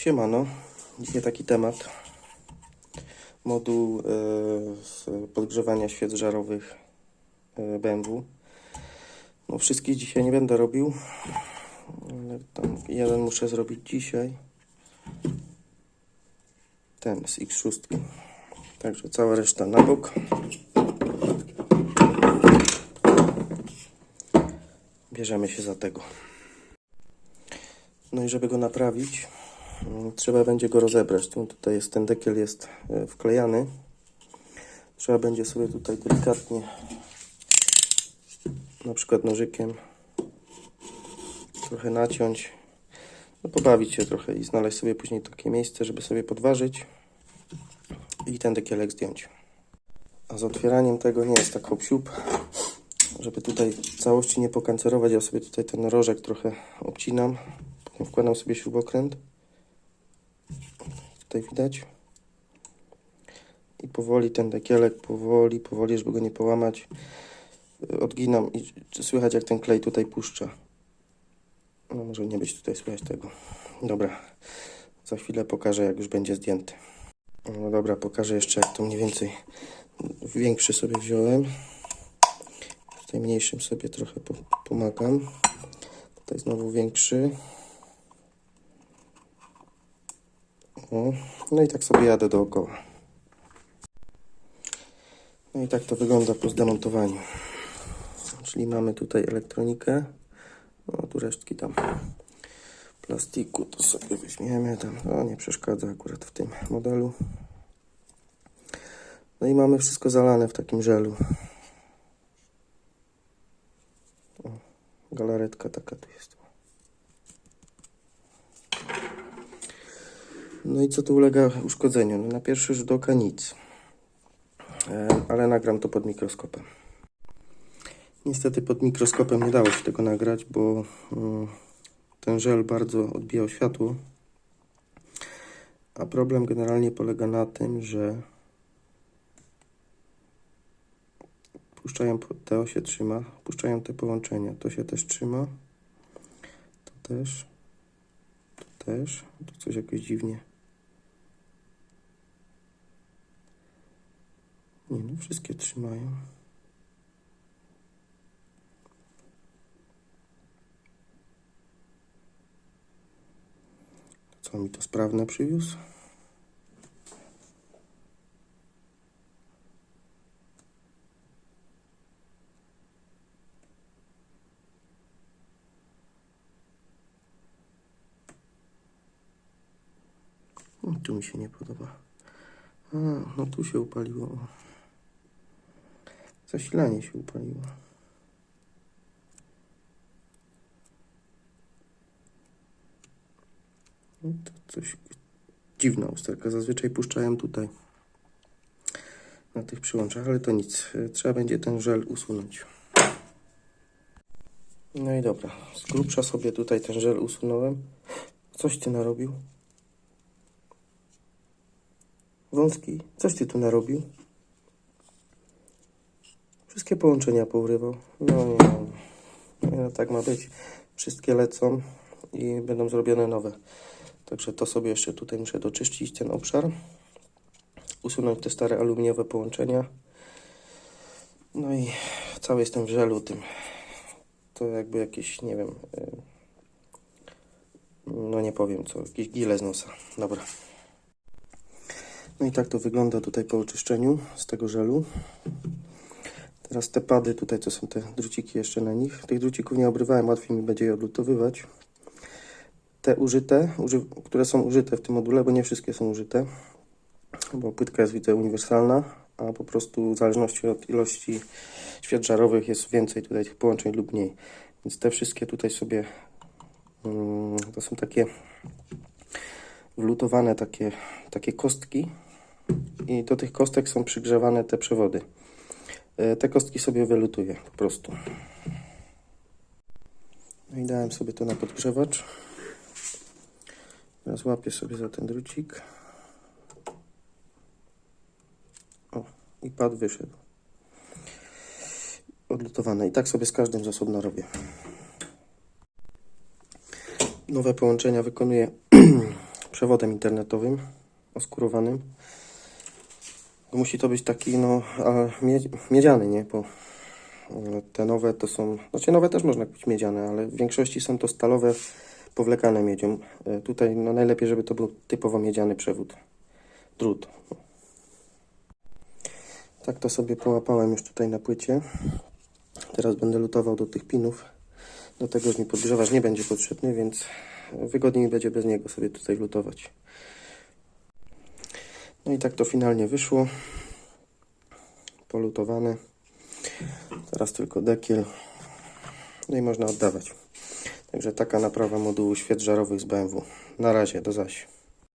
Siemano, dzisiaj taki temat. Moduł e, podgrzewania świec żarowych e, BMW. No wszystkich dzisiaj nie będę robił, ale tam jeden muszę zrobić dzisiaj. Ten z X6. Także cała reszta na bok. Bierzemy się za tego. No i żeby go naprawić, trzeba będzie go rozebrać. Tu tutaj jest ten dekiel jest e, wklejany. Trzeba będzie sobie tutaj delikatnie, na przykład nożykiem, trochę naciąć, no pobawić się trochę i znaleźć sobie później takie miejsce, żeby sobie podważyć i ten dekielek zdjąć. A z otwieraniem tego nie jest tak hop siup. Żeby tutaj całości nie pokancerować, ja sobie tutaj ten rożek trochę obcinam. Potem wkładam sobie śrubokręt. Tutaj widać. I powoli ten dekielek, powoli, powoli, żeby go nie połamać, y, odginam i słychać jak ten klej tutaj puszcza. No może nie być tutaj słychać tego. Dobra, za chwilę pokażę jak już będzie zdjęty. No dobra, pokażę jeszcze jak to mniej więcej większy sobie wziąłem. Tutaj mniejszym sobie trochę po, pomagam. Tutaj znowu większy. O, no i tak sobie jadę dookoła. No i tak to wygląda po zdemontowaniu. Czyli mamy tutaj elektronikę. No tu resztki tam plastiku to sobie weźmiemy tam. No nie przeszkadza akurat w tym modelu. No i mamy wszystko zalane w takim żelu. Galaretka taka tu jest. No i co tu ulega uszkodzeniu? No na pierwszy rzut oka nic. E, Ale nagram to pod mikroskopem. Niestety pod mikroskopem nie dało się tego nagrać, bo mm, ten żel bardzo odbijał światło. A problem generalnie polega na tym, że puszczają, to się trzyma, puszczają te połączenia, to się też trzyma, to też, to też, to coś jakoś dziwnie. Nie no, wszystkie trzymają. Co mi to sprawne przywiózł? O, Tu mi się nie podoba. A, no tu się upaliło. Zasilanie się upaliło. No to coś dziwna usterka. Zazwyczaj puszczają tutaj na tych przyłączach, ale to nic. E, Trzeba będzie ten żel usunąć. No i dobra. Z grubsza sobie tutaj ten żel usunąłem. Coś ty narobił? Wąski, coś ty tu narobił? Wszystkie połączenia pourywał. No nie, nie, no, tak ma być. Wszystkie lecą i będą zrobione nowe. Także to sobie jeszcze tutaj muszę doczyścić ten obszar. Usunąć te stare aluminiowe połączenia. No i cały jestem w żelu tym. To jakby jakieś, nie wiem, y, no nie powiem co, jakieś gile z nosa. Dobra. No i tak to wygląda tutaj po oczyszczeniu z tego żelu. Teraz te pady tutaj, to są te druciki jeszcze na nich. Tych drucików nie obrywałem, łatwiej mi będzie je odlutowywać. Te użyte, uży które są użyte w tym module, bo nie wszystkie są użyte, bo płytka jest widzę uniwersalna, a po prostu w zależności od ilości świat żarowych jest więcej tutaj tych połączeń lub mniej. Więc te wszystkie tutaj sobie mm, to są takie wlutowane takie, takie kostki i do tych kostek są przygrzewane te przewody. E, Te kostki sobie wylutuję po prostu. No i dałem sobie to na podgrzewacz. Teraz łapię sobie za ten drucik. O, i pad wyszedł. Odlutowane. I tak sobie z każdym z osobna robię. Nowe połączenia wykonuję przewodem internetowym oskurowanym. Musi to być taki, no, miedziany, nie? Bo e, te nowe to są, znaczy nowe też można kupić miedziane, ale w większości są to stalowe, powlekane miedzią. E, Tutaj no, najlepiej, żeby to był typowo miedziany przewód, drut. Tak to sobie połapałem już tutaj na płycie. Teraz będę lutował do tych pinów. Do tego już mi podgrzewacz nie będzie potrzebny, więc wygodniej będzie bez niego sobie tutaj lutować. No i tak to finalnie wyszło. Polutowane. Teraz tylko dekiel. No i można oddawać. Także taka naprawa modułu świec żarowych z BMW. Na razie, do zaś.